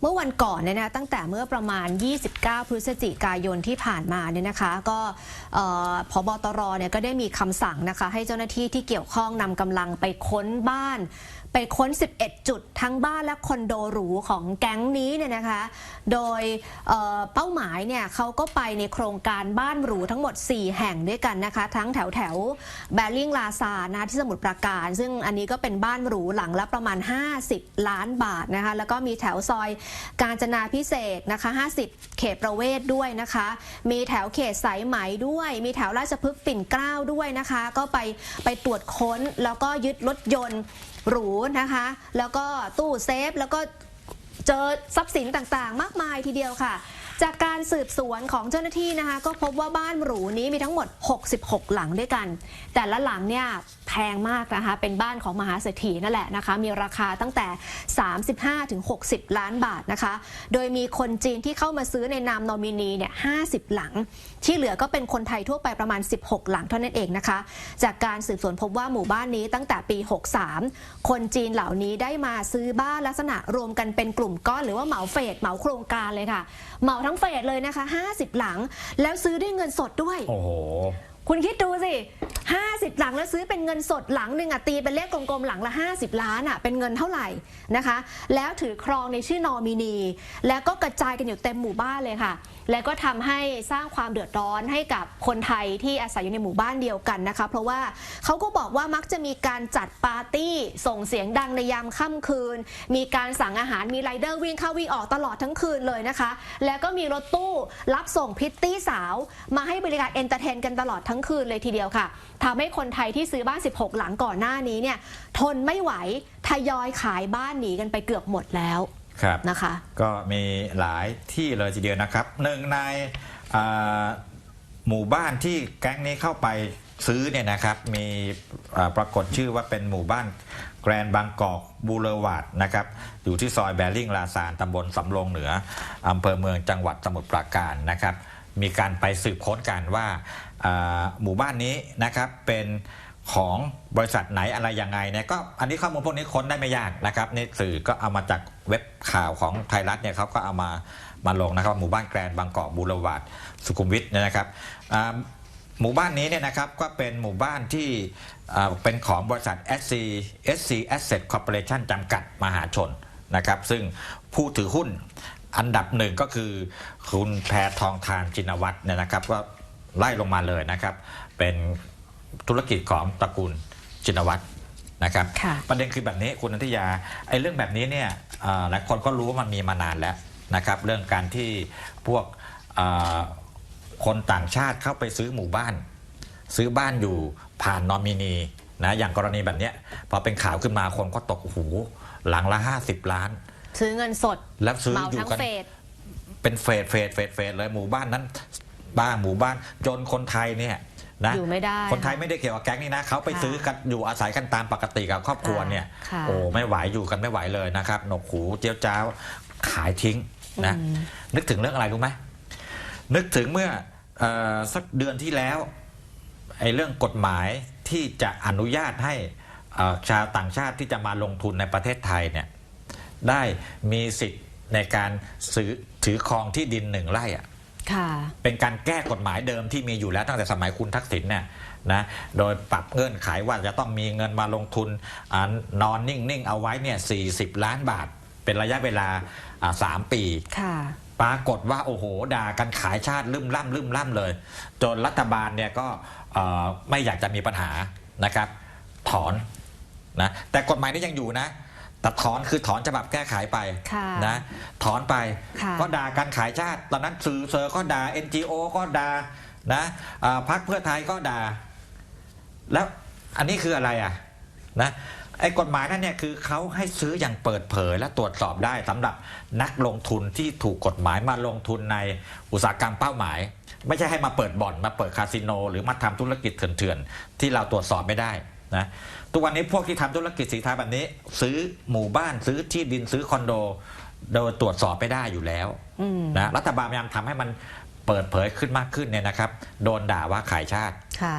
เมื่อวันก่อนเนี่ยนะตั้งแต่เมื่อประมาณ 29 พฤศจิกายนที่ผ่านมาเนี่ยนะคะ ก็เอ่อพบตรเนี่ยก็ได้มีคำสั่งนะคะ ให้เจ้าหน้าที่ที่เกี่ยวข้องนำกำลังไปค้นบ้าน ไปค้น 11 จุดทั้งบ้านและคอนโดหรูของแก๊งนี้เนี่ยนะคะ โดยเเป้าหมายเนี่ยเขาก็ไปในโครงการบ้านหรูทั้งหมด 4 แห่งด้วยกันนะคะ ทั้งแถวแถวแบลลิงลาซานะที่สมุทรปราการ ซึ่งอันนี้ก็เป็นบ้านหรูหลังละประมาณ 50 ล้านบาทนะคะแล้วก็มีแถวซอยกาญจนาพิเศษนะคะ 50 เขตประเวศด้วยนะคะ มีแถวเขตสายไหมด้วย มีแถวราชพฤกษ์ปิ่นเกล้าด้วยนะคะ ก็ไปไปตรวจค้นแล้วก็ยึดรถยนต์หรูนะคะ แล้วก็ตู้เซฟแล้วก็เจอทรัพย์สินต่างๆ มากมายทีเดียวค่ะ จากการสืบสวนของเจ้าหน้าที่นะคะ ก็พบว่าบ้านหรูนี้มีทั้งหมด 66 หลังด้วยกัน แต่ละหลังเนี่ยแพงมากนะคะ เป็นบ้านของมหาเศรษฐีนั่นแหละนะคะ มีราคาตั้งแต่ 35ถึง60 ล้านบาทนะคะ โดยมีคนจีนที่เข้ามาซื้อในนามนอมินีเนี่ย 50 หลัง ที่เหลือก็เป็นคนไทยทั่วไปประมาณ 16 หลังเท่านั้นเองนะคะ จากการสืบสวนพบว่าหมู่บ้านนี้ตั้งแต่ปี 63 คนจีนเหล่านี้ได้มาซื้อบ้านลักษณะรวมกันเป็นกลุ่มก้อนหรือว่าเหมาเฟสเหมาโครงการเลยค่ะเหมาทั้งเฟสเลยนะคะ 50 หลัง แล้วซื้อด้วยเงินสดด้วย โอ้โห คุณคิดดูสิ 50 หลังแล้วซื้อเป็นเงินสดหลังหนึ่งอะตีเป็นเลขกลมๆหลังละ 50 ล้านอะเป็นเงินเท่าไหร่นะคะ แล้วถือครองในชื่อนอมินี แล้วก็กระจายกันอยู่เต็มหมู่บ้านเลยค่ะ แล้วก็ทำให้สร้างความเดือดร้อนให้กับคนไทยที่อาศัยอยู่ในหมู่บ้านเดียวกันนะคะ เพราะว่าเขาก็บอกว่ามักจะมีการจัดปาร์ตี้ส่งเสียงดังในยามค่ำคืน มีการสั่งอาหารมีไรเดอร์วิ่งเข้าวิ่งออกตลอดทั้งคืนเลยนะคะ แล้วก็มีรถตู้รับส่งพิตตี้สาว มาให้บริการเอนเตอร์เทนกันตลอดทั้งคืนเลยทีเดียวค่ะทำให้คนไทยที่ซื้อบ้าน 16 หลังก่อนหน้านี้เนี่ยทนไม่ไหวทยอยขายบ้านหนีกันไปเกือบหมดแล้วครับนะคะก็มีหลายที่เลยทีเดียวนะครับหนึ่งในอ่าหมู่บ้านที่แก๊งนี้เข้าไปซื้อเนี่ยนะครับมีอ่าปรากฏชื่อว่าเป็นหมู่บ้านแกรนบางกอกบูเลวาดนะครับอยู่ที่ซอยแบริ่งลาซานตำบลสำโรงเหนืออำเภอเมืองจังหวัดสมุทรปราการนะครับ มีการไปสืบค้นกันว่าหมู่บ้านนี้นะครับเป็นของบริษัทไหนอะไรยังไงเนี่ยก็อันนี้ข้อมูลพวกนี้ค้นได้ไม่ยากนะครับนี่สื่อก็เอามาจากเว็บข่าวของไทยรัฐเนี่ยเขาก็เอามามาลงนะครับหมู่บ้านแกรนบางกอกบูรวาดสุขุมวิทเนี่ยนะครับหมู่บ้านนี้เนี่ยนะครับก็เป็นหมู่บ้านที่เป็นของบริษัท SC SC Asset Corporation จำกัดมหาชนนะครับซึ่งผู้ถือหุ้น อันดับหนึ่งก็คือคุณแพทองทานจินวัตรเนี่ยนะครับก็ไล่ลงมาเลยนะครับ เป็นธุรกิจของตระกูลจินวัตรนะครับค่ะประเด็นคือแบบนี้คุณนันทยาไอ้เรื่องแบบนี้เนี่ยอ่าหลายคนก็รู้ว่ามันมีมานานแล้วนะครับเรื่องการที่พวกอ่าคนต่างชาติเข้าไปซื้อหมู่บ้าน ซื้อบ้านอยู่ผ่านนอมินีนะอย่างกรณีแบบเนี้ยพอเป็นข่าวขึ้นมาคนก็ตกโอ้โหหลังละ 50 ล้าน ซื้อเงินสดแล้วซื้อเหมาอยู่ทั้งกัน เฟส เป็นเฟสเฟสเฟสเฟสเลยหมู่บ้านนั้น บ้านหมู่บ้านจนคนไทยเนี่ยนะอยู่ไม่ได้คนไทยไม่ได้เกี่ยวกับแก๊งนี้นะเขาไปค่ะซื้อกันอยู่อาศัยกันตามปกติกับครอบครัวเนี่ยค่ะ โอ้ไม่ไหวอยู่กันไม่ไหวเลยนะครับ หนวกหูเจียวจ้าวขายทิ้งนะอืมนึกถึงเรื่องอะไรรู้ไหมนึกถึงเมื่อเออสักเดือนที่แล้วไอ้เรื่องกฎหมายที่จะอนุญาตให้เอ่อชาวต่างชาติที่จะมาลงทุนในประเทศไทยเนี่ย ได้มีสิทธิ์ในการซื้อถือครองที่ดินหนึ่งไร่อะค่ะเป็นการแก้กฎหมายเดิมที่มีอยู่แล้วตั้งแต่สมัยคุณทักษิณเนี่ยนะโดยปรับเงื่อนไขว่าจะต้องมีเงินมาลงทุนอานอนนิ่ง ๆ เอาไว้เนี่ยสีล้านบาท เป็นระยะเวลาอ่าสามปีค่ะปรากฏว่าโอ้โหด่ากันขายชาติลืมล่ำลืมล่ำเลย จนรัฐบาลเนี่ยก็เอ่อไม่อยากจะมีปัญหานะครับ ถอนนะแต่กฎหมายนี้ยังอยู่นะ แต่ถอนคือถอนฉบับแก้ไขไปค่ะนะถอนไปค่ะก็ด่ากันขายชาติ ตอนนั้นสื่อเซอร์ก็ด่า NGO ก็ด่านะอ่าพรรคเพื่อไทยก็ด่า แล้วอันนี้คืออะไรอะนะไอ้กฎหมายนั่นเนี่ยคือเขาให้ซื้ออย่างเปิดเผยและตรวจสอบได้สำหรับนักลงทุนที่ถูกกฎหมายมาลงทุนในอุตสาหกรรมเป้าหมาย ไม่ใช่ให้มาเปิดบ่อนมาเปิดคาสิโน หรือมาทำธุรกิจเถื่อนๆที่เราตรวจสอบไม่ได้ นะทุกวันนี้พวกที่ทำธุรกิจสีเทาแบบนี้ ซื้อหมู่บ้านซื้อที่ดินซื้อคอนโด โดยตรวจสอบไม่ได้อยู่แล้วอืมนะรัฐบาลพยายามทำให้มันเปิดเผยขึ้นมากขึ้นเนี่ยนะครับ โดนด่าว่าขายชาติค่ะ